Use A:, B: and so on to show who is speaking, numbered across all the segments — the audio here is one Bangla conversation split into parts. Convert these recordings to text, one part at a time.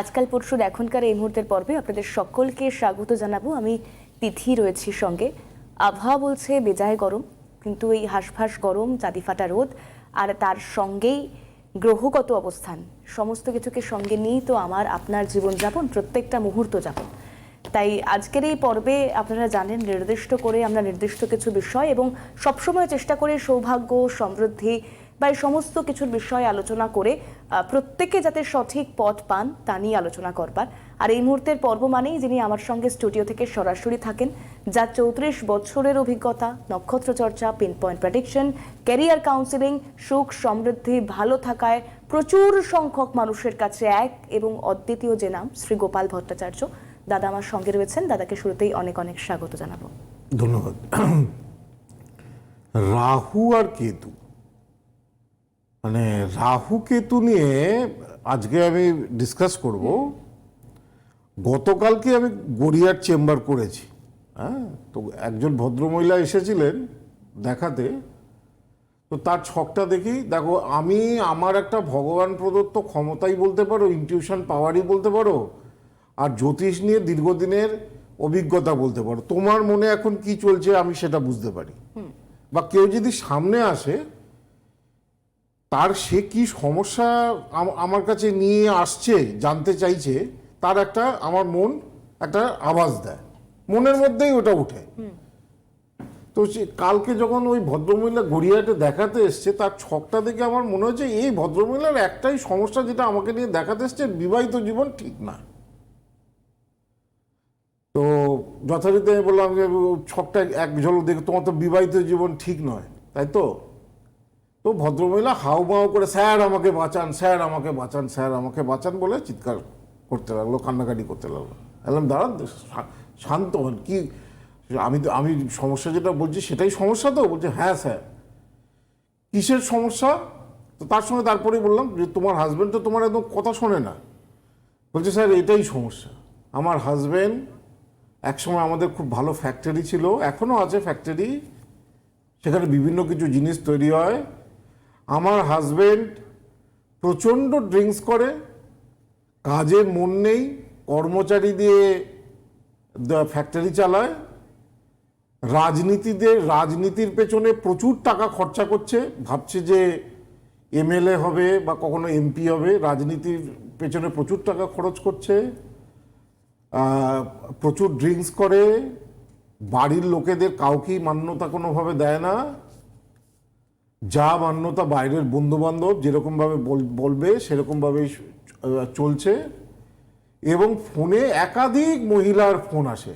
A: আজকাল পরশুর এখনকার এই মুহূর্তের পর্বে আপনাদের সকলকে স্বাগত জানাব। আমি তিথি রয়েছি সঙ্গে। আবহাওয়া বলছে বেজায় গরম, কিন্তু এই হাঁসফাঁস গরম চাঁদি ফাটা রোদ আর তার সঙ্গেই গ্রহগত অবস্থান। সমস্ত কিছুকে সঙ্গে নিয়েই তো আমার আপনার জীবনযাপন, প্রত্যেকটা মুহূর্ত যাপন। তাই আজকের এই পর্বে আপনারা জানেন, নির্দিষ্ট করে আমরা নির্দিষ্ট কিছু বিষয় এবং সবসময় চেষ্টা করি সৌভাগ্য, সমৃদ্ধি বা এই সমস্ত কিছুর বিষয়ে আলোচনা করে প্রত্যেকে যাতে সঠিক পথ পান তা নিয়ে আলোচনা করবার। আর এই মুহূর্তের পর্ব মানেই যিনি আমার সঙ্গে স্টুডিও থেকে সরাসরি থাকেন, যার চৌত্রিশ বছরের অভিজ্ঞতা, নক্ষত্র চর্চা pin point prediction career counselling সুখ সমৃদ্ধি, ভালো থাকায় প্রচুর সংখ্যক মানুষের কাছে এক এবং অদ্বিতীয় যে নাম শ্রী গোপাল ভট্টাচার্য। দাদা আমার সঙ্গে রয়েছেন, দাদাকে শুরুতেই অনেক অনেক স্বাগত জানাব।
B: ধন্যবাদ। রাহু আর কেতু। মানে রাহু কেতু নিয়ে আজকে আমি ডিসকাস করব। গতকালকে আমি গড়িয়ার চেম্বার করেছি হ্যাঁ? তো একজন ভদ্রমহিলা এসেছিলেন দেখাতে তো তার ছকটা দেখি দেখো আমি আমার একটা ভগবান প্রদত্ত ক্ষমতাই বলতে পারো ইনটিউশন পাওয়ারই বলতে পারো আর জ্যোতিষ নিয়ে দীর্ঘদিনের অভিজ্ঞতা বলতে পারো। তোমার মনে এখন কি চলছে আমি সেটা বুঝতে পারি। বা কেউ যদি সামনে আসে তার সে কি সমস্যা আম- আমার কাছে নিয়ে আসছে জানতে চাইছে তার একটা আমার মন একটা আওয়াজ দেয়। মনের মধ্যেই ওটা উঠে। তো সে কালকে যখন ওই ভদ্রমহিলা গড়িয়াহাটে দেখাতে এসছে তার ছকটা দেখে আমার মনে হচ্ছে এই ভদ্রমহিলার একটাই সমস্যা যেটা আমাকে নিয়ে দেখাতে এসছে বিবাহিত জীবন ঠিক না। তো যথারীতি আমি বললাম যে ছকটা এক ঝলক দেখে তোমার তো বিবাহিত জীবন ঠিক নয় তাই তো? তো ভদ্রমহিলা হাউ মাউ করে, স্যার, আমাকে বাঁচান, স্যার, আমাকে বাঁচান, স্যার, আমাকে বাঁচান বলে চিৎকার করতে লাগল, কান্নাকাটি করতে লাগল। বললাম, দাঁড়ান শান্ত হন, কি, আমি তো, আমি সমস্যা যেটা বলছি সেটাই সমস্যা তো? বলছে হ্যাঁ স্যার। কিসের সমস্যা? তো তার সঙ্গে তারপরেই বললাম যে, তোমার হাজব্যান্ড তো তোমার একদম কথা শোনে না। বলছে, স্যার, এটাই সমস্যা। আমার হাজব্যান্ড একসময় আমাদের খুব ভালো ফ্যাক্টরি ছিল এখনও আছে ফ্যাক্টরি সেখানে বিভিন্ন কিছু জিনিস তৈরি হয়। আমার হাজবেন্ড প্রচণ্ড ড্রিঙ্কস করে কাজে মন নেই, কর্মচারী দিয়ে ফ্যাক্টরি চালায়, রাজনীতিদের, রাজনীতির পেছনে প্রচুর টাকা খরচা করছে, ভাবছে যে এমএলএ হবে বা কখনো এমপি হবে, রাজনীতির পেছনে প্রচুর টাকা খরচ করছে প্রচুর ড্রিঙ্কস করে, বাড়ির লোকেদের কাউকেই মান্যতা কোনোভাবে দেয় না। যা মান্যতা বাইরের বন্ধু বান্ধব যেরকমভাবে বল- বলবে সেরকমভাবেই চলছে। এবং ফোনে একাধিক মহিলার ফোন আসে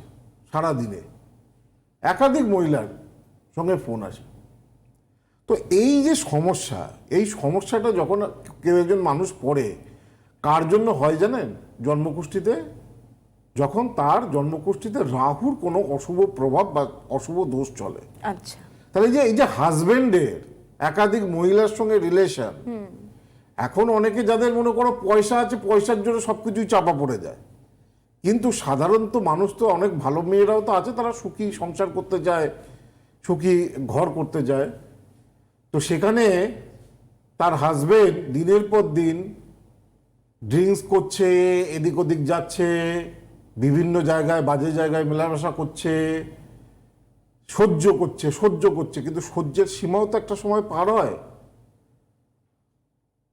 B: সারা দিনে একাধিক মহিলার সঙ্গে ফোন আসে। তো এই যে সমস্যা এই সমস্যাটা যখন কেউ একজন মানুষ পড়ে কার জন্য হয় জানেন জন্মকুষ্ঠিতে যখন তার জন্মকুষ্ঠিতে রাহুর কোনো অশুভ প্রভাব বা অশুভ দোষ চলে।
A: আচ্ছা।
B: তাহলে যে এই যে হাজবেন্ডের একাধিক মহিলার সঙ্গে রিলেশন এখন অনেকে যাদের মনে করো পয়সা আছে পয়সার জন্য সবকিছুই চাপা পড়ে যায়। কিন্তু সাধারণত মানুষ তো অনেক ভালো মেয়েরাও তো আছে তারা সুখী সংসার করতে যায় সুখী ঘর করতে যায়। তো সেখানে তার হাজবেন্ড দিনের পর দিন ড্রিঙ্কস করছে এদিক ওদিক যাচ্ছে বিভিন্ন জায়গায় বাজে জায়গায় মেলামেশা করছে। সহ্য করছে সহ্য করছে কিন্তু সহ্যের সীমাও তো একটা সময় পার হয়।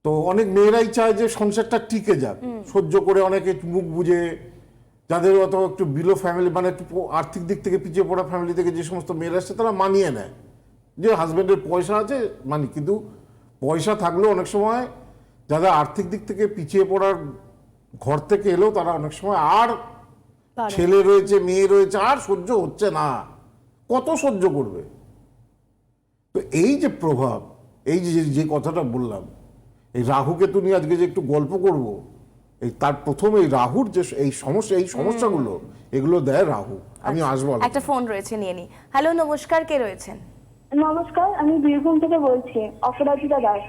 B: তো অনেক মেয়েরাই চায় যে সংসারটা টিকে যাক। সহ্য করে অনেকে মুখ বুঝে যাদের অত একটু বিলো ফ্যামিলি মানে একটু আর্থিক দিক থেকে পিছিয়ে পড়া ফ্যামিলি থেকে যে সমস্ত মেয়েরা আসছে তারা মানিয়ে নেয়। যে হাজব্যান্ডের পয়সা আছে মানি কিন্তু পয়সা থাকলেও অনেক সময় যারা আর্থিক দিক থেকে পিছিয়ে পড়ার ঘর থেকে এলেও তারা অনেক সময় আর ছেলে রয়েছে মেয়ে রয়েছে আর সহ্য হচ্ছে না। কত সহ্য করবে? তো এই যে প্রভাব এই যে যে কথাটা বললাম এই রাহুকেতু নিয়ে আজকে যে একটু গল্প করব এই তার প্রথম এই রাহুর যে এই সমস্যা এই সমস্যাগুলো এগুলো দেয় রাহু। আমি আসব
A: একটা ফোন রয়েছে নিয়ে নি। হ্যালো নমস্কার কে রয়েছেন?
C: নমস্কার আমি বীরভূম থেকে বলছি অপরাজিতা দাস।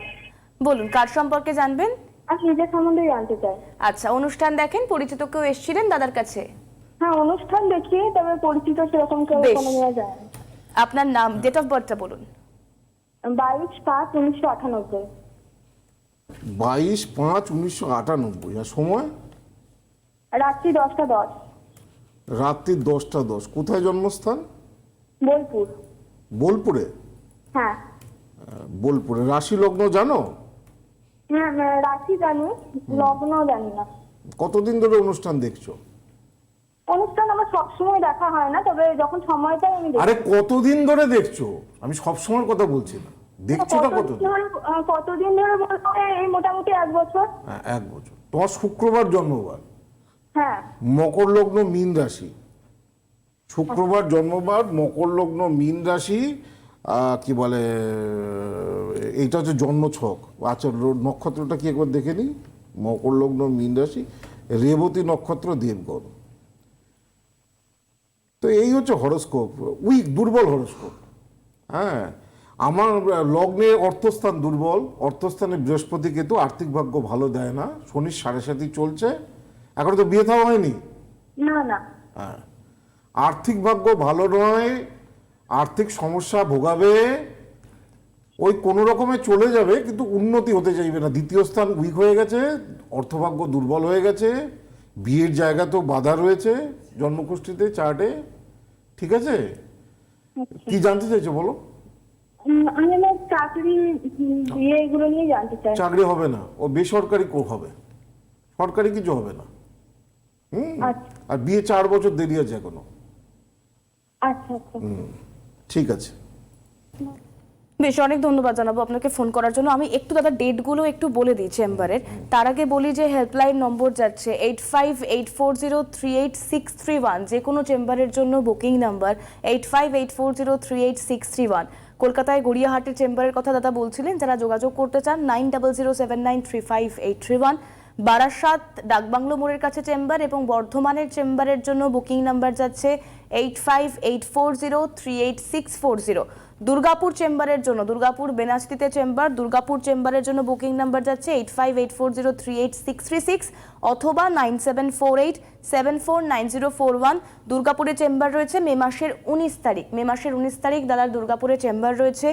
A: বলুন কার সম্পর্কে জানবেন?
C: আমি নিজের সম্বন্ধে জানতে চাই।
A: আচ্ছা অনুষ্ঠান দেখেন পরিচিত কেউ এসেছিলেন দাদার কাছে?
C: হ্যাঁ অনুষ্ঠান দেখি তবে পরিচিত সেরকম কেউ
A: বেশ।
C: কোনো নেওয়া যায় না।
A: আপনার নাম ডেট অফ বার্থটা বলুন।
C: বাইশ পাঁচ উনিশশো আটানব্বই।
B: বাইশ পাঁচ উনিশশো আটানব্বই। আর সময়?
C: রাত্রি দশটা দশ।
B: রাত্রি দশটা দশ। কোথায় জন্মস্থান?
C: বোলপুর।
B: বোলপুরে?
C: হ্যাঁ।
B: বোলপুরে। রাশি লগ্ন জানো?
C: হ্যাঁ হ্যাঁ, রাত্রি জানি লগ্ন জানি না।
B: কতদিন ধরে অনুষ্ঠান দেখছ?
C: অনুষ্ঠান আমার সবসময় দেখা হয় না তবে যখন সময় পাই আমি
B: আরে কতদিন ধরে দেখছ? আমি সবসময়ের কথা বলছি না। দেখছোটা
C: কতদিন?
B: কতদিন
C: ধরে বলব এই মোটামুটি এক বছর।
B: হ্যাঁ এক বছর। তোমার শুক্রবার জন্মবার?
C: হ্যাঁ।
B: মকর লগ্ন মীন রাশি। শুক্রবার জন্মবার মকর লগ্ন মীন রাশি আহ, কি বলে এইটা হচ্ছে জন্ম ছক আচ্ছা নক্ষত্রটা কি একবার দেখে নিই? মকর লগ্ন মীন রাশি রেবতী নক্ষত্র দেবগণ। তো এই হচ্ছে হরস্কোপ। উইক দুর্বল হরস্কোপ। হ্যাঁ। আমার লগ্নে অর্থস্থান দুর্বল। অর্থস্থানে বৃহস্পতি কেতু আর্থিক ভাগ্য ভালো দেয় না। শনির সাড়ে সাথী চলছে। এখন তো বিয়ে থাওয়া হয়নি?
C: না না।
B: হ্যাঁ। আর্থিক ভাগ্য ভালো নয়। আর্থিক সমস্যা ভোগাবে। ওই কোনো রকমে চলে যাবে কিন্তু উন্নতি হতে চাইবে না। দ্বিতীয় স্থান উইক হয়ে গেছে অর্থভাগ্য দুর্বল হয়ে গেছে। বিয়ের জায়গা তো বাধা রয়েছে জন্মকুষ্ঠিতে চার্টে ঠিক আছে? কি জানতে চাইছো বলো?
C: আমি আমার চাকরি বিয়ে এগুলো নিয়ে জানতে চাই।
B: চাকরি হবে না। ও বেসরকারি কো হবে। সরকারি কিছু হবে না। হুম?
C: আচ্ছা।
B: আর বিয়ে চার বছর দেরি আছে এখনও।
C: আচ্ছা আচ্ছা।
B: ঠিক আছে।
A: বেশ, অনেক ধন্যবাদ জানাব আপনাকে ফোন করার জন্য। আমি একটু দাদা ডেটগুলো একটু বলে দিই চেম্বারের। তার আগে বলি যে হেল্পলাইন নম্বর যাচ্ছে eight five eight four zero three eight six three one যে কোনো চেম্বারের জন্য booking number eight five eight four zero three eight six three one. কলকাতায় গড়িয়াহাটের চেম্বারের কথা দাদা বলছিলেন, যারা যোগাযোগ করতে চান, nine double zero seven nine three five eight three one. Barasat Dakbungalow মোড়ের কাছে চেম্বার এবং বর্ধমানের চেম্বারের জন্য বুকিং নাম্বার যাচ্ছে eight five eight four zero three eight six four zero. Durgapur চেম্বারের জন্য, দুর্গাপুর বেনাচিতিতে চেম্বার, দুর্গাপুর চেম্বারের জন্য বুকিং নাম্বার যাচ্ছে eight five eight four zero three eight six three six অথবা nine seven four eight seven four nine zero four one. দুর্গাপুরে চেম্বার রয়েছে মে মাসের উনিশ তারিখ। মে মাসের উনিশ তারিখ দাদার দুর্গাপুরে চেম্বার রয়েছে।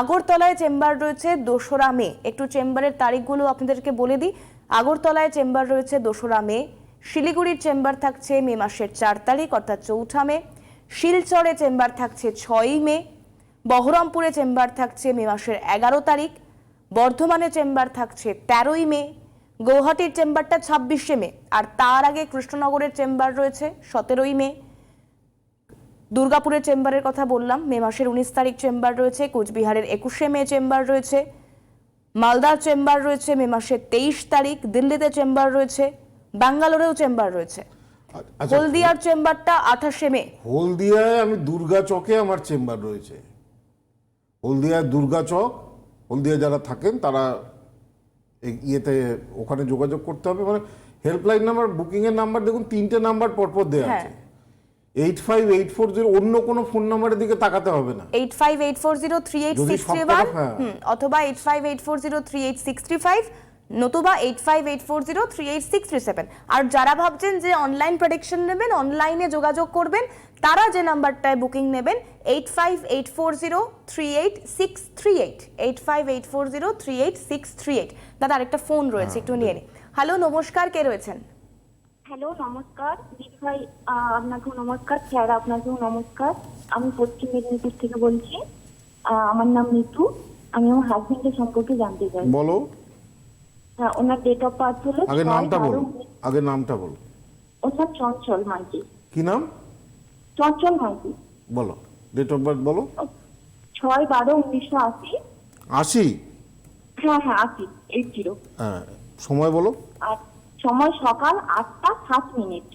A: আগরতলায় চেম্বার রয়েছে দোসরা মে। একটু চেম্বারের তারিখগুলো আপনাদেরকে বলে দিই। আগরতলায় চেম্বার রয়েছে দোসরা মে। শিলিগুড়ির চেম্বার থাকছে মে মাসের চার তারিখ, অর্থাৎ চৌঠা মে। শিলচরে চেম্বার থাকছে ছয়ই মে। বহরমপুরে চেম্বার থাকছে মে মাসের এগারো তারিখ বর্ধমানে চেম্বার থাকছে তেরোই মে গৌহাটির চেম্বারটা ছাব্বিশে মে আর তার আগে কৃষ্ণনগরের চেম্বার রয়েছে সতেরোই মে। দুর্গাপুরের চেম্বারের কথা বললাম মে মাসের উনিশ তারিখ চেম্বার রয়েছে কোচবিহারের একুশে মে চেম্বার রয়েছে মালদার চেম্বার রয়েছে মে মাসের তেইশ তারিখ দিল্লিতে চেম্বার রয়েছে ব্যাঙ্গালোরেও চেম্বার রয়েছে।
B: আচ্ছা।
A: হলদিয়ার চেম্বারটা আঠাশে মে।
B: হলদিয়ায় আমি দুর্গা চকে আমার চেম্বার রয়েছে। হলদিয়ায় দুর্গা চক হলদিয়া যারা থাকেন তারা ইয়েতে ওখানে যোগাযোগ করতে হবে মানে হেল্পলাইন নাম্বার বুকিং এর নাম্বার দেখুন তিনটে নাম্বার পরপর দেওয়া
A: হ্যাঁ।
B: আছে eight five eight four zero অন্য কোনো ফোন নাম্বারের দিকে তাকাতে হবে না
A: eight five eight four zero three eight six three one. অথবা eight five eight four zero three eight six three five নতুবা eight five eight four zero three eight six three seven আর যারা ভাবছেন যে অনলাইন প্রেডিকশন নেবেন অনলাইনে যোগাযোগ করবেন তারা যে নাম্বারটায় বুকিং নেবেন eight five eight four zero three eight six three eight eight five eight four zero three eight six three eight দাদা আরেকটা ফোন রয়েছে একটু নিয়ে নিই হ্যালো নমস্কার কে রয়েছেন?
C: হ্যালো নমস্কার। দিদি ভাই আপনাকেও নমস্কার স্যার আপনাকেও নমস্কার। আমি পশ্চিম মেদিনীপুর থেকে বলছি আহ, আমার নাম নিতু আমি আমার হাজবেন্ডের সম্পর্কে জানতে চাই।
B: বলো।
C: হ্যাঁ ওনার ডেট অফ বার্থ হলো
B: আগে নামটা বলো। আগে নামটা বলো।
C: ওনার চঞ্চল মাইতি
B: কি নাম?
C: চঞ্চল মাইতি
B: বলো ডেট অফ বার্থ বলো।
C: ছয় বারো উনিশশো আশি।
B: আশি?
C: হ্যাঁ হ্যাঁ আশি এইট জিরো
B: হ্যাঁ সময় বলো।
C: আর সময় সকাল আটটা সাত মিনিট।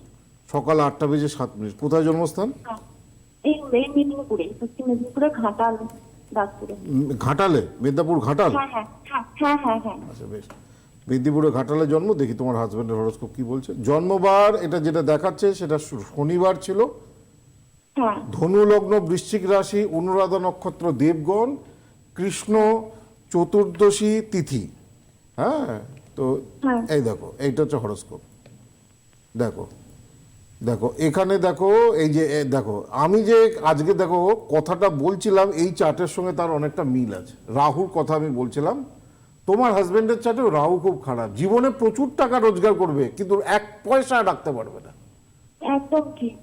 B: সকাল আটটা বেজে সাত মিনিট। কোথায় জন্মস্থান?
C: হ্যাঁ। এই এই মেদিনীপুরে পশ্চিম মেদিনীপুরে ঘাটাল দাসপুরে।
B: ঘাটালে? মেদিনীপুর ঘাটাল?
C: হ্যাঁ হ্যাঁ হ্যাঁ হ্যাঁ হ্যাঁ
B: আচ্ছা বেশ। মেদিনীপুরে ঘাটালে জন্ম? দেখি তোমার হাজব্যান্ডের হরস্কোপ কি বলছে। জন্মবার এটা যেটা দেখাচ্ছে সেটা শনিবার ছিল। ধনু লগ্ন বৃশ্চিক রাশি অনুরাধা নক্ষত্র দেবগণ কৃষ্ণ চতুর্দশী তিথি। হ্যাঁ তো
C: হ্যাঁ।
B: এই দেখো এইটা হচ্ছে হরস্কোপ। দেখো দেখো এখানে দেখো এই যে দেখো আমি যে আজকে দেখো কথাটা বলছিলাম এই চার্টের সঙ্গে তার অনেকটা মিল আছে। রাহুর কথা আমি বলছিলাম তোমার হাজবেন্ডের চার্টেও রাহু খুব খারাপ। জীবনে প্রচুর টাকা রোজগার করবে কিন্তু এক পয়সা রাখতে পারবে না।
C: একদম ঠিক।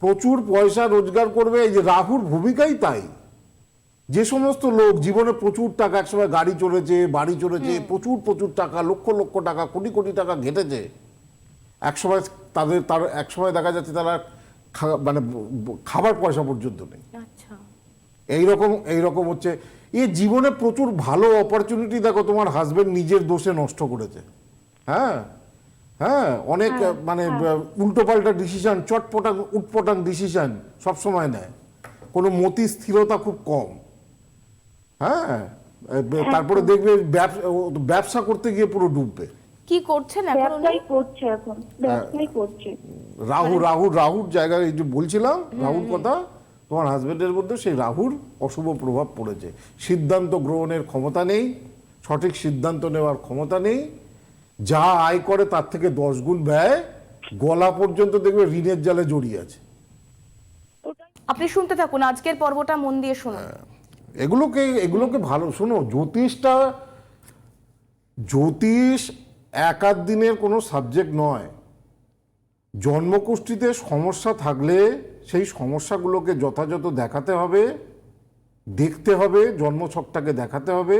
B: প্রচুর পয়সা রোজগার করবে এই যে রাহুর ভূমিকাই তাই। যে সমস্ত লোক জীবনে প্রচুর টাকা একসময় গাড়ি চলেছে বাড়ি চলেছে প্রচুর প্রচুর টাকা লক্ষ লক্ষ টাকা কোটি কোটি টাকা ঘেটেছে। একসময় তাদের তার একসময় দেখা যাচ্ছে তারা মানে খাবার পয়সা পর্যন্ত নেই।
A: আচ্ছা।
B: এইরকম এইরকম হচ্ছে। এ জীবনে প্রচুর ভালো অপরচুনিটি দেখো তোমার হাজবেন্ড নিজের দোষে নষ্ট করেছে। হ্যাঁ? হ্যাঁ অনেক মানে উল্টো পাল্টা ডিসিশন চটপটাং উটপটাং ডিসিশন সবসময় নেয়। কোনো মতি স্থিরতা খুব কম। হ্যাঁ তারপরে দেখবে ব্যবসা করতে গিয়ে পুরো ডুববে।
A: কি করছেন এখন উনি?
C: করছে এখন ব্যবসাই করছে।
B: রাহু রাহু রাহুর জায়গায় এই যে বলছিলাম রাহুর কথা তোমার হাজবেন্ডের মধ্যে সেই রাহুর অশুভ প্রভাব পড়েছে। সিদ্ধান্ত গ্রহণের ক্ষমতা নেই সঠিক সিদ্ধান্ত নেওয়ার ক্ষমতা নেই যা আয় করে তার থেকে দশ গুণ ব্যয় গলা পর্যন্ত দেখবে ঋণের জালে জড়িয়ে আছে।
A: আপনি শুনতে থাকুন আজকের পর্বটা মন দিয়ে শুনুন।
B: এগুলোকে এগুলোকে ভালো শোনো জ্যোতিষটা জ্যোতিষ এক আধ দিনের কোনো সাবজেক্ট নয়। জন্মকুষ্ঠিতে সমস্যা থাকলে সেই সমস্যাগুলোকে যথাযথ দেখাতে হবে দেখতে হবে জন্মছকটাকে দেখাতে হবে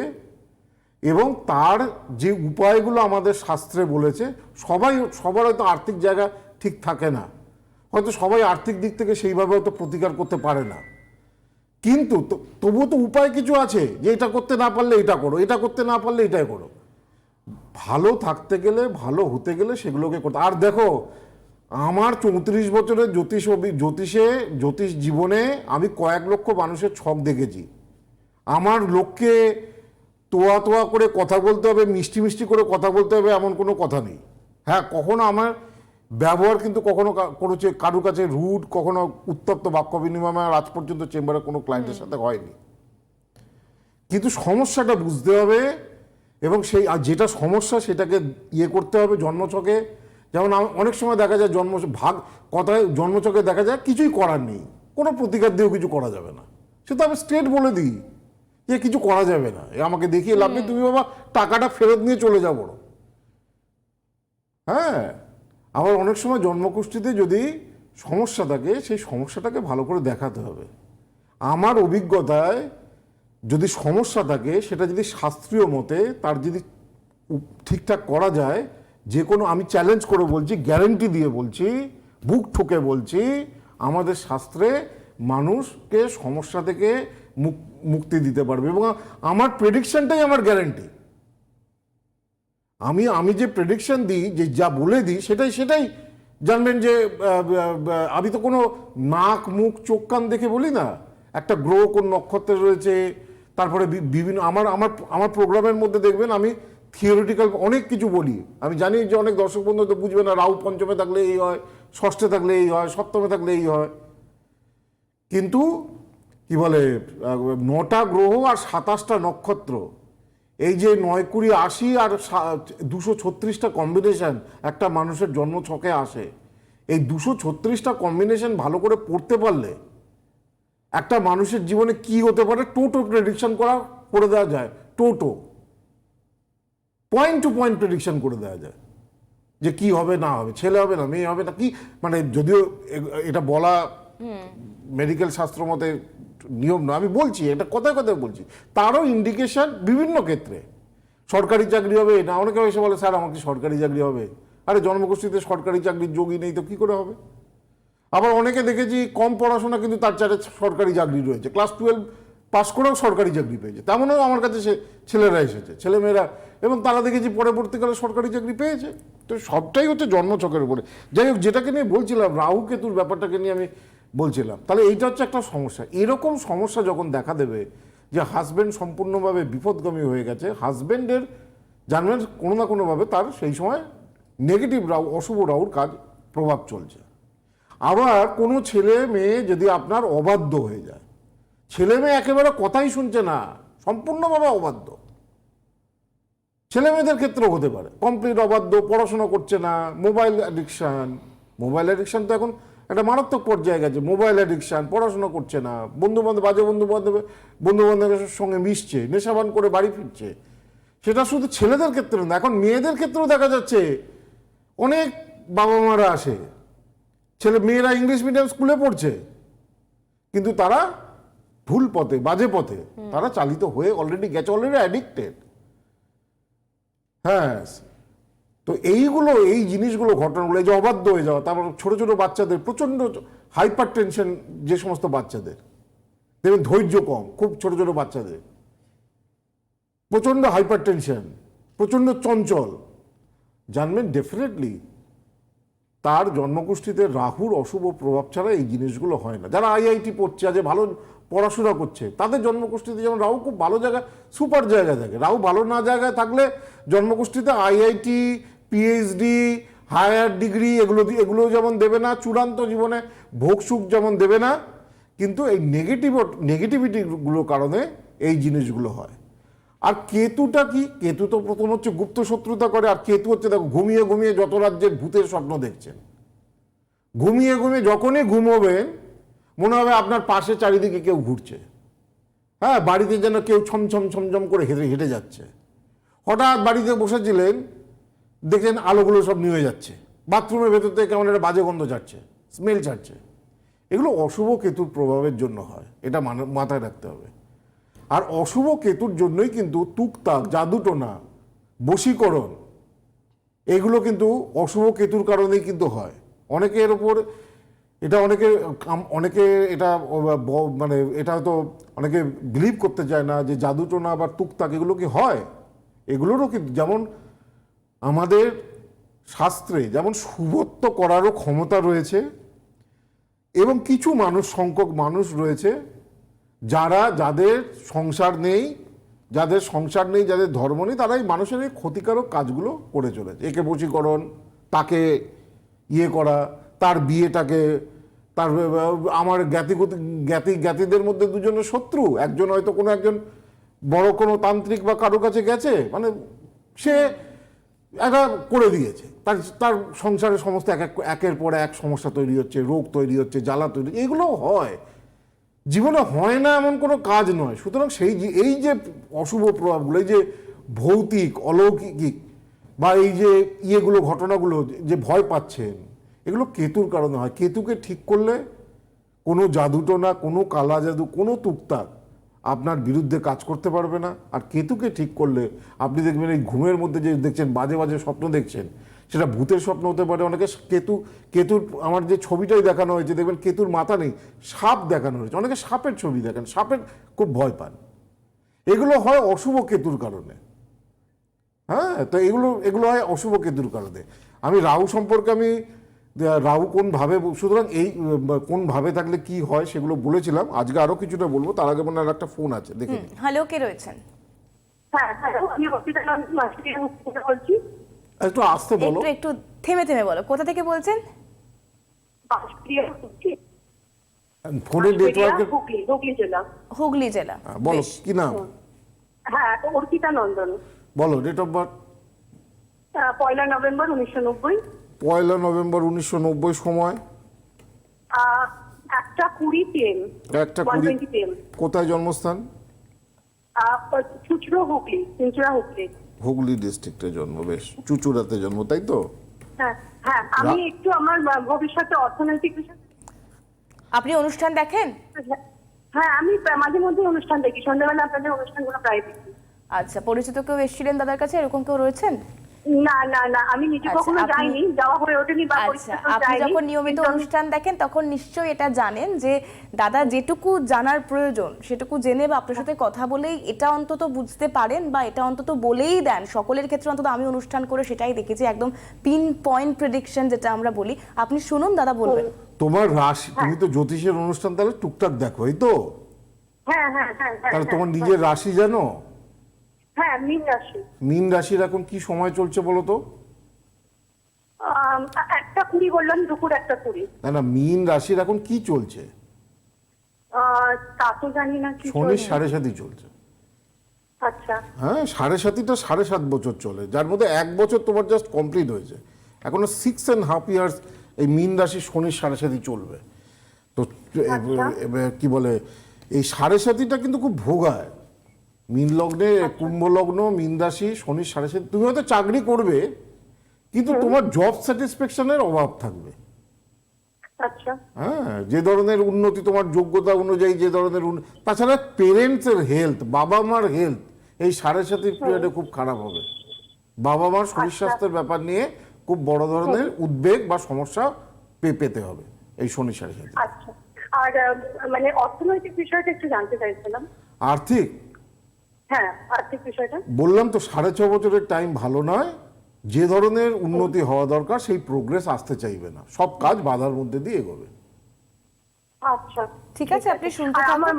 B: এবং তার যে উপায়গুলো আমাদের শাস্ত্রে বলেছে, সবাই, সবার হয়তো আর্থিক জায়গা ঠিক থাকে না। হয়তো সবাই আর্থিক দিক থেকে সেইভাবে হয়তো প্রতিকার করতে পারে না। কিন্তু তবুও তো উপায় কিছু আছে যে এটা করতে না পারলে এটা করো, এটা করতে না পারলে এটাই করো। ভালো থাকতে গেলে, ভালো হতে গেলে সেগুলোকে করতে। আর দেখো, আমার চৌত্রিশ বছরের জ্যোতিষ জ্যোতিষে, জ্যোতিষ জীবনে আমি কয়েক লক্ষ মানুষের ছক দেখেছি। আমার লোককে তোয়া তোয়া করে কথা বলতে হবে মিষ্টি মিষ্টি করে কথা বলতে হবে এমন কোনো কথা নেই। হ্যাঁ কখনো আমার ব্যবহার কিন্তু কখনো কা- করেছে কারুর কাছে রুট কখনো উত্তপ্ত বাক্য বিনিময় আমার আজ পর্যন্ত চেম্বারে কোনো ক্লায়েন্টের সাথে হয়নি। কিন্তু সমস্যাটা বুঝতে হবে এবং সেই আর যেটা সমস্যা সেটাকে ইয়ে করতে হবে জন্মছকে। যেমন অনেক সময় দেখা যায় জন্ম ভাগ কথায় জন্মছকে দেখা যায় কিছুই করার নেই। কোনো প্রতিকার দিয়েও কিছু করা যাবে না। সে তো আমি স্ট্রেট বলে দিই। যে কিছু করা যাবে না। আমাকে দেখিয়ে লাভ নেই তুমি বাবা টাকাটা ফেরত নিয়ে চলে যাও বড় হ্যাঁ? আবার অনেক সময় জন্মকুষ্ঠিতে যদি সমস্যা থাকে সেই সমস্যাটাকে ভালো করে দেখাতে হবে। আমার অভিজ্ঞতায় যদি সমস্যা থাকে সেটা যদি শাস্ত্রীয় মতে তার যদি ঠিকঠাক করা যায় যে কোনো আমি চ্যালেঞ্জ করে বলছি গ্যারেন্টি দিয়ে বলছি বুক ঠুকে বলছি আমাদের শাস্ত্রে মানুষকে সমস্যা থেকে মুক- মুক্তি দিতে পারবে এবং আমার প্রেডিকশনটাই আমার গ্যারেন্টি আমি আমি যে প্রেডিকশন দিই, যে যা বলে দিই, সেটাই সেটাই জানবেন যে আমি তো কোনো নাক, মুখ, চোখ, কান দেখে বলি না। একটা গ্রহ কোন নক্ষত্রে রয়েছে, তারপরে বিভিন্ন, আমার আমার আমার প্রোগ্রামের মধ্যে দেখবেন আমি থিওরিটিক্যাল অনেক কিছু বলি। আমি জানি যে অনেক দর্শক বন্ধু তো বুঝবে না, রাহু পঞ্চমে থাকলে এই হয়, ষষ্ঠে থাকলে এই হয়, সপ্তমে থাকলে এই হয়। কিন্তু কি বলে নটা গ্রহ আর সাতাশটা নক্ষত্র। এই যে নয় কুড়ি আশি আর দুশো ছত্রিশটা কম্বিনেশন একটা মানুষের জন্ম ছকে আসে এই দুশো ছত্রিশটা কম্বিনেশন ভালো করে পড়তে পারলে একটা মানুষের জীবনে কি হতে পারে? টোটো প্রেডিকশন করা করে দেওয়া যায় টোটো। পয়েন্ট টু পয়েন্ট প্রেডিকশন করে দেওয়া যায় যে কি হবে না হবে ছেলে হবে না মেয়ে হবে না কি? মানে যদিও এটা বলা মেডিকেল শাস্ত্র মতে নিয়ম নয়, আমি বলছি, এটা কথায় কথায় বলছি। তারও ইন্ডিকেশন বিভিন্ন ক্ষেত্রে। সরকারি চাকরি হবে, না অনেকে এসে বলে, স্যার, আমার কি সরকারি চাকরি হবে? আরে, জন্মগোষ্ঠীতে সরকারি চাকরির যোগই নেই, তো কি করে হবে? আবার অনেকে দেখেছি, কম পড়াশোনা, কিন্তু তার চারে সরকারি চাকরি রয়েছে। ক্লাস টুয়েলভ পাস করেও সরকারি চাকরি পেয়েছে। তেমনও আমার কাছে সে ছেলেরা এসেছে, ছেলেমেয়েরা। এবং তারা দেখেছি, পরবর্তীকালে সরকারি চাকরি পেয়েছে। তো সবটাই হচ্ছে জন্মছকের উপরে। যাই হোক, যেটাকে নিয়ে বলছিলাম, রাহু কেতুর ব্যাপারটাকে নিয়ে আমি বলছিলাম। তাহলে এইটা হচ্ছে একটা সমস্যা। এরকম সমস্যা যখন দেখা দেবে যে হাজব্যান্ড সম্পূর্ণভাবে বিপদগামী হয়ে গেছে হাজব্যান্ডের জানবেন কোনো না কোনোভাবে তার সেই সময় নেগেটিভ রাউ অশুভ রাউর কাজ প্রভাব চলছে। আবার কোনো ছেলে মেয়ে যদি আপনার অবাধ্য হয়ে যায়, ছেলে মেয়ে একেবারে কথাই শুনছে না, সম্পূর্ণভাবে অবাধ্য। ছেলে মেয়েদের ক্ষেত্রেও হতে পারে। কমপ্লিট অবাধ্য, পড়াশোনা করছে না মোবাইল অ্যাডিকশান মোবাইল অ্যাডিকশান তো এখন একটা মারাত্মক পর্যায়ে গেছে। মোবাইল অ্যাডিকশান পড়াশোনা করছে না। বন্ধু বান্ধব বাজে বন্ধু বান্ধব বন্ধু বান্ধবের সঙ্গে মিশছে নেশাবান করে বাড়ি ফিরছে। সেটা শুধু ছেলেদের ক্ষেত্রে না এখন মেয়েদের ক্ষেত্রেও দেখা যাচ্ছে অনেক বাবা মারা আসে। ছেলে মেয়েরা ইংলিশ মিডিয়াম স্কুলে পড়ছে কিন্তু তারা ভুল পথে বাজে পথে তারা চালিত হয়ে অলরেডি গেছে অলরেডি অ্যাডিক্টেড হ্যাঁ তো এইগুলো, এই জিনিসগুলো ঘটনাগুলো, এই যে অবাধ্য হয়ে যাওয়া, তারপর ছোট ছোট বাচ্চাদের, প্রচণ্ড হাইপার টেনশন যে সমস্ত বাচ্চাদের। দেখবেন ধৈর্য কম, খুব ছোট ছোট বাচ্চাদের। প্রচণ্ড হাইপার টেনশন প্রচণ্ড চঞ্চল। জানবেন ডেফিনেটলি, তার জন্মগোষ্ঠীতে রাহুর অশুভ প্রভাব ছাড়া এই জিনিসগুলো হয় না। যারা আইআইটি পড়ছে, আজ ভালো পড়াশোনা করছে, তাদের জন্মগোষ্ঠীতে যেমন রাহু খুব ভালো জায়গায়, সুপার জায়গায় থাকে। রাহু ভালো না জায়গায় থাকলে জন্মগোষ্ঠীতে আইআইটি পিএইচডি হায়ার ডিগ্রি এগুলো এগুলো যেমন দেবে না, চূড়ান্ত জীবনে ভোগ সুখ যেমন দেবে না, কিন্তু এই নেগেটিভ নেগেটিভিটিগুলোর কারণে এই জিনিসগুলো হয়। আর কেতুটা কি? কেতু তো প্রথম হচ্ছে গুপ্ত শত্রুতা করে, আর কেতু হচ্ছে দেখো ঘুমিয়ে ঘুমিয়ে যত রাজ্যের ভূতের স্বপ্ন দেখছেন ঘুমিয়ে ঘুমিয়ে যখনই ঘুমোবেন মনে হবে আপনার পাশে চারিদিকে কেউ ঘুরছে। হ্যাঁ বাড়িতে যেন কেউ ছমছম ছমছম করে হেঁটে হেঁটে যাচ্ছে। হঠাৎ বাড়িতে বসেছিলেন দেখছেন আলোগুলো সব নিয়ে যাচ্ছে। বাথরুমের ভেতর থেকে কেমন একটা বাজে গন্ধ ছাড়ছে স্মেল ছাড়ছে এগুলো অশুভ কেতুর প্রভাবের জন্য হয়, এটা মানে- মাথায় রাখতে হবে। আর অশুভ কেতুর জন্যই কিন্তু তুকতাক, জাদুটোনা, বশীকরণ, এগুলো কিন্তু অশুভ কেতুর কারণেই কিন্তু হয়। অনেকে এর ওপর এটা অনেকে অনেকে এটা মানে এটা হয়তো অনেকে বিলিভ করতে চায় না যে জাদুটোনা বা তুকতাক এগুলো কি হয়? এগুলোরও কিন্তু যেমন আমাদের শাস্ত্রে যেমন শুভত্ব করারও ক্ষমতা রয়েছে, এবং কিছু মানুষ, সংখ্যক মানুষ রয়েছে যারা যাদের সংসার নেই, যাদের সংসার নেই, যাদের ধর্ম নেই তারা এই মানুষের এই ক্ষতিকারক কাজগুলো করে চলেছে। একে বশীকরণ, তাকে ইয়ে করা, তার বিয়েটাকে, তার আমার জ্ঞাতি জ্ঞাতি, জ্ঞাতিদের মধ্যে দুজনের শত্রু, একজন হয়তো কোনো একজন বড় কোনো তান্ত্রিক বা কারও কাছে গেছে মানে সে একটা করে দিয়েছে। তার তার সংসারে সমস্ত এক এক, একের পর এক সমস্যা তৈরি হচ্ছে, রোগ তৈরি হচ্ছে, জ্বালা তৈরি এগুলো হয়। জীবনে হয় না এমন কোনো কাজ নয়। সুতরাং সেই এই যে অশুভ প্রভাবগুলো, এই যে ভৌতিক, অলৌকিক বা এই যে ইয়েগুলো, ঘটনাগুলো যে ভয় পাচ্ছেন, এগুলো কেতুর কারণে হয়। কেতুকে ঠিক করলে কোনো জাদুটোনা, কোনো কালা জাদু, কোনো তুকতাক আপনার বিরুদ্ধে কাজ করতে পারবে না। আর কেতুকে ঠিক করলে, আপনি দেখবেন এই ঘুমের মধ্যে যে দেখছেন, বাজে বাজে স্বপ্ন দেখছেন, সেটা ভূতের স্বপ্ন হতে পারে, অনেকে কেতু, কেতুর, আমার যে ছবিটাই দেখানো হয়েছে, দেখবেন কেতুর মাথা নেই, সাপ দেখানো হয়েছে, অনেকে সাপের ছবি দেখেন, সাপের খুব ভয় পান। এগুলো হয় অশুভ কেতুর কারণে। হ্যাঁ তো এগুলো এগুলো হয় অশুভ কেতুর কারণে। আমি রাহু সম্পর্কে আমি রাহু কোন ভাবে সুতরাং এই উম, কোন ভাবে থাকলে কি হয় সেগুলো বলেছিলাম। আজকে আরও কিছুটা বলব তার আগে মনে একটা ফোন আছে দেখে
A: হ্যালো কে রয়েছেন?
C: হ্যাঁ
B: একটু আসতে বলো।
A: একটু একটু থেমে থেমে বলো কোথা থেকে বলছেন?
B: ফোনের নেটওয়ার্কের
C: হুগলি জেলা।
A: হুগলি জেলা
B: বলো কি নাম?
C: হ্যাঁ তো অর্পিতা নন্দন।
B: বলো ডেট অফ বার্থ
C: পয়লা নভেম্বর উনিশশো নব্বই।
B: পয়লা নভেম্বর উনিশশো নব্বই সময়।
C: একটা কুড়ি পিএম
B: একটা কুড়ি
C: টোয়েন্টি
B: কোথায় জন্মস্থান?
C: চুচড়ো হুগলি চুচড়া হুগলি।
B: হুগলি ডিস্ট্রিক্টে জন্ম বেশ। চুচুড়াতে জন্ম তাই তো?
C: হ্যাঁ হ্যাঁ আমি একটু আমার ভবিষ্যতে অর্থনৈতিক বিষয়
A: আপনি অনুষ্ঠান দেখেন?
C: হ্যাঁ আমি মাঝে মধ্যে অনুষ্ঠান দেখি। সন্ধ্যাবেলা আপনাদের অনুষ্ঠানগুলো প্রায় দেখি।
A: আচ্ছা পরিচিত কেউ এসেছিলেন দাদার কাছে? এরকম কেউ রয়েছেন?
C: না না না আমি নিজে
A: আচ্ছা,
C: কখনো যাইনি যাওয়া হয়ে ওঠেনি বা
A: আচ্ছা আপনি যখন নিয়মিত অনুষ্ঠান দেখেন তখন নিশ্চয়ই এটা জানেন যে দাদা যেটুকু জানার প্রয়োজন সেটুকু জেনে বা আপনার সাথে কথা বলেই এটা অন্তত বুঝতে পারেন বা এটা অন্তত বলেই দেন। সকলের ক্ষেত্রে অন্তত আমি অনুষ্ঠান করে সেটাই দেখেছি একদম পিন পয়েন্ট প্রেডিকশন যেটা আমরা বলি। আপনি শুনুন দাদা বলবেন।
B: তোমার রাশি তুমি তো জ্যোতিষের অনুষ্ঠান তাহলে টুকটাক দেখো এই তো?
C: হ্যাঁ হ্যাঁ হ্যাঁ হ্যাঁ,
B: তাহলে তোমার
C: হ্যাঁ,
B: নিজের রাশি জানো?
C: হ্যাঁ মিন রাশি।
B: মিন রাশির এখন কি সময় চলছে বলো তো?
D: একটা কুড়ি বললাম দুপুর একটা কুড়ি।
B: না না মিন রাশির এখন কি চলছে?
D: তা তো জানি না কি
B: শনির সাড়ে সাতই চলছে।
D: আচ্ছা।
B: হ্যাঁ সাড়ে সাতিটা সাড়ে সাত বছর চলে। যার মধ্যে এক বছর তোমার জাস্ট কমপ্লিট হয়েছে। এখনও সিক্স অ্যান্ড হাফ ইয়ার্স এই মিন রাশি শনির সাড়ে সাতই চলবে। তো এ- কি বলে এই সাড়ে সাতিটা কিন্তু খুব ভোগায়। মিন লগ্নে কুম্ভ লগ্ন মিন রাশি শনির সাড়ে সাতি তুমি হয়তো চাকরি করবে কিন্তু তোমার জব স্যাটিসফ্যাকশনের অভাব থাকবে।
D: আচ্ছা।
B: হ্যাঁ যে ধরনের উন্নতি তোমার যোগ্যতা অনুযায়ী যে ধরনের তাছাড়া পেরেন্টসের হেলথ বাবা মার হেলথ এই সাড়ে সাতির পিরিয়ডে খুব খারাপ হবে। বাবা মার শরীর স্বাস্থ্যের ব্যাপার নিয়ে খুব বড় ধরনের উদ্বেগ বা সমস্যা পেতে হবে এই শনি সাড়ে সাতি।
D: আচ্ছা। আর মানে অর্থনৈতিক বিষয়টা একটু জানতে চাইছিলাম।
B: আর্থিক?
D: হ্যাঁ আর্থিক বিষয়টা।
B: বললাম তো সাড়ে ছ বছরের টাইম ভালো নয়। যে ধরনের উন্নতি হওয়া দরকার সেই প্রোগ্রেস আসতে চাইবে না। সব কাজ বাধার মধ্যে দিয়ে এগোবে।
D: আচ্ছা।
A: ঠিক আছে আপনি শুনতে থাকুন।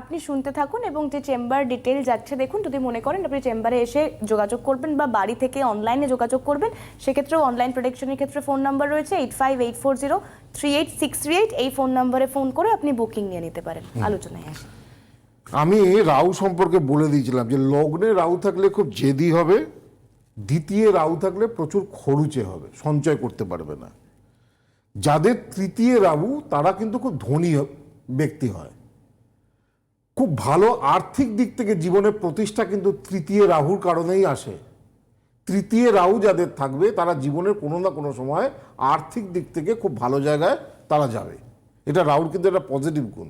A: আপনি শুনতে থাকুন এবং যে চেম্বার ডিটেল যাচ্ছে দেখুন যদি মনে করেন আপনি চেম্বারে এসে যোগাযোগ করবেন বা বাড়ি থেকে অনলাইনে যোগাযোগ করবেন সেক্ষেত্রেও অনলাইন প্রোডাকশনের ক্ষেত্রে ফোন নাম্বার রয়েছে eight five eight four zero three eight six three eight এই ফোন নাম্বারে ফোন করে আপনি বুকিং নিয়ে নিতে পারেন। আলোচনায় আসে।
B: আমি রাউ সম্পর্কে বলে দিয়েছিলাম যে লগ্নে রাউ থাকলে খুব জেদি হবে, দ্বিতীয় রাহু থাকলে প্রচুর খরুচে হবে, সঞ্চয় করতে পারবে না। যাদের তৃতীয় রাহু, তারা কিন্তু খুব ধনী ব্যক্তি হয়। খুব ভালো আর্থিক দিক থেকে জীবনের প্রতিষ্ঠা কিন্তু তৃতীয় রাহুর কারণেই আসে। তৃতীয় রাহু যাদের থাকবে, তারা জীবনের কোনো না কোনো সময় আর্থিক দিক থেকে খুব ভালো জায়গায় তারা যাবে। এটা রাহুর কিন্তু একটা পজিটিভ গুণ।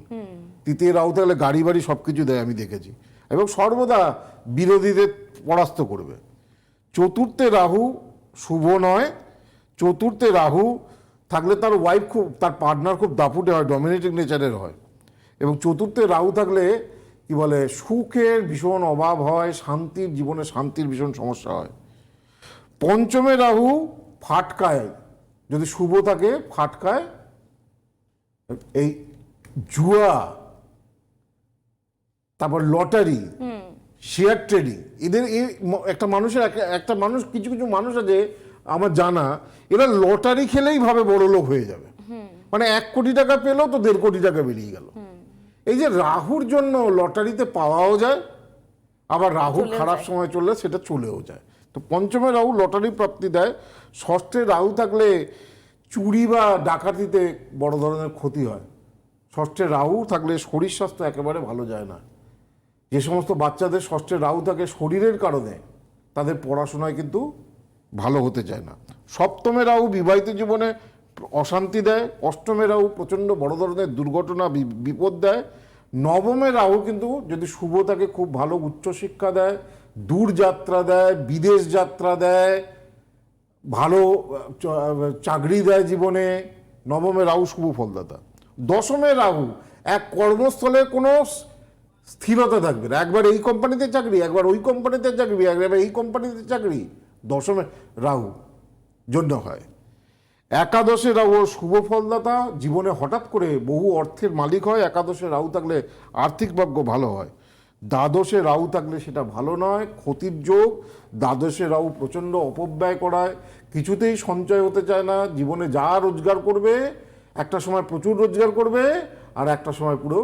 B: তৃতীয় রাহু থাকলে গাড়ি বাড়ি সব কিছু দেয়, আমি দেখেছি। এবং সর্বদা বিরোধীদের পরাস্ত করবে। চতুর্থে রাহু শুভ নয়, চতুর্থে রাহু থাকলে তার ওয়াইফ খুব, তার পার্টনার খুব দাপুটে হয় ডমিনেটিং নেচারের হয়। এবং চতুর্থে রাহু থাকলে, কি বলে, সুখের ভীষণ অভাব হয়, শান্তির জীবনে শান্তির ভীষণ সমস্যা হয়। পঞ্চমে রাহু ফাটকায়, যদি শুভ থাকে, ফাটকায়, এই জুয়া তারপর লটারি শেয়ার ট্রেডিং এদের এই একটা মানুষের একটা- মানুষ কিছু কিছু মানুষ আছে আমার জানা এরা লটারি খেলেই ভাবে বড় লোক হয়ে যাবে। মানে এক কোটি টাকা পেলেও তো দেড় কোটি টাকা বেরিয়ে গেল। এই যে রাহুর জন্য লটারিতে পাওয়াও যায় আবার রাহু খারাপ সময় চললে সেটা চলেও যায়। তো পঞ্চমে রাহু লটারি প্রাপ্তি দেয় ষষ্ঠে রাহু থাকলে চুরি বা ডাকাতিতে বড় ধরনের ক্ষতি হয়। ষষ্ঠে রাহু থাকলে শরীর স্বাস্থ্য একেবারে ভালো যায় না। যে সমস্ত বাচ্চাদের ষষ্ঠে রাহু থাকে শরীরের কারণে তাদের পড়াশোনায় কিন্তু ভালো হতে চায় না। সপ্তমে রাহু বিবাহিত জীবনে অশান্তি দেয়, অষ্টমে রাহু প্রচণ্ড বড় ধরনের দুর্ঘটনা বিপদ দেয়, নবমে রাহু কিন্তু যদি শুভ থাকে, খুব ভালো উচ্চশিক্ষা দেয়, দূর যাত্রা দেয়, বিদেশ যাত্রা দেয়, ভালো চাকরি দেয় জীবনে, নবমে রাহু শুভ ফলদাতা। দশমে রাহু এক কর্মস্থলে কোনো স্থিরতা থাকবে না। একবার এই কোম্পানিতে চাকরি, একবার ওই কোম্পানিতে চাকরি, একবার এই কোম্পানিতে চাকরি। দশমে রাহু, জন্য হয়। একাদশে রাহু শুভ ফলদাতা, জীবনে হঠাৎ করে বহু অর্থের মালিক হয়। একাদশে রাহু থাকলে আর্থিক ভাগ্য ভালো হয়। দ্বাদশে রাহু থাকলে সেটা ভালো নয়, ক্ষতির যোগ। দ্বাদশে রাহু প্রচণ্ড অপব্যয় করায়। কিছুতেই সঞ্চয় হতে চায় না। জীবনে যা রোজগার করবে, একটা সময় প্রচুর রোজগার করবে, আর একটা সময় পুরো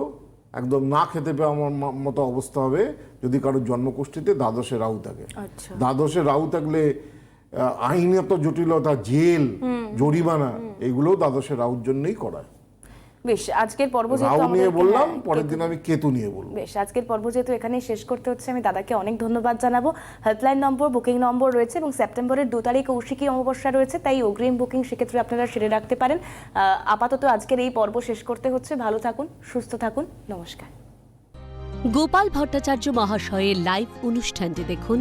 B: একদম না খেতে পেয়ে আমার মতো অবস্থা হবে যদি কারও জন্মকুষ্ঠিতে দ্বাদশে রাহু থাকে।
A: আচ্ছা।
B: দ্বাদশে রাহু থাকলে আইনত জটিলতা জেল জরিমানা এগুলো দ্বাদশে রাহুর জন্যই করায়
A: বেশ আজকের পর্ব যেহেতু
B: নিয়ে বললাম
A: হ্যাঁ,
B: পরের দিন আমি কেতু নিয়ে বলব।
A: বেশ আজকের পর্ব যেহেতু এখানেই শেষ করতে হচ্ছে আমি দাদাকে অনেক ধন্যবাদ জানাব। হেল্পলাইন নম্বর বুকিং নম্বর রয়েছে এবং সেপ্টেম্বরের দু তারিখ কৌশিকী অমাবস্যা রয়েছে তাই অগ্রিম বুকিং সেক্ষেত্রে আপনারা সেরে রাখতে পারেন। আপাতত আজকের এই পর্ব শেষ করতে হচ্ছে ভালো থাকুন সুস্থ থাকুন নমস্কার।
E: গোপাল ভট্টাচার্য মহাশয়ের লাইভ অনুষ্ঠানটি দেখুন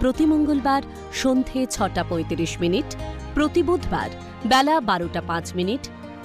E: প্রতি মঙ্গলবার সন্ধে ছটা পঁয়ত্রিশ মিনিট প্রতি বুধবার বেলা বারোটা পাঁচ মিনিট